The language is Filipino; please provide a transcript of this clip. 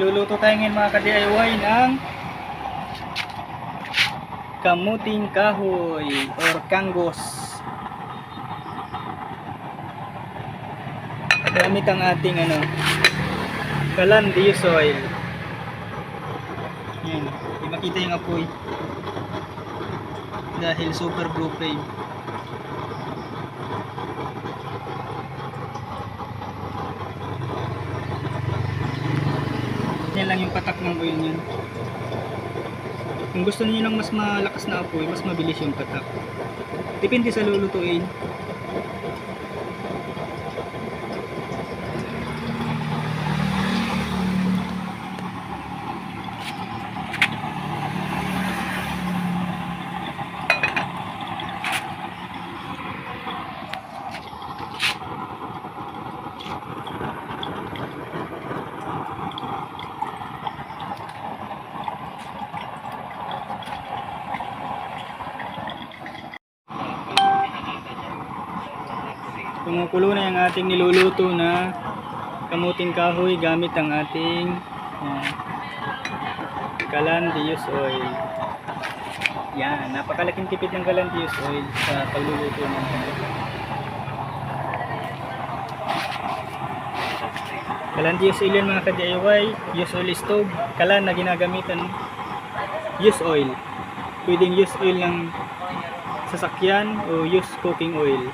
Magluluto tayo ngayon mga ka-DIY ng kamuting kahoy or kanggos. Gamit ang ating ano, kalandius oil. Yan, hindi makita yung apoy. Dahil super blue flame. Yan lang yung patak ng oil niyan. Kung gusto niyo ng mas malakas na apoy, mas mabilis yung patak. Depende sa lulutuin. Kumukulo na yung ating niluluto na kamuting kahoy gamit ang ating uh, calandius oil. Yan, napakalaking tipid ng calandius oil sa pagluluto ng Calandius oil yan mga ka-DIY, use oil stove, kalan na ginagamitan, use oil. Pwedeng use oil ng sasakyan o use cooking oil.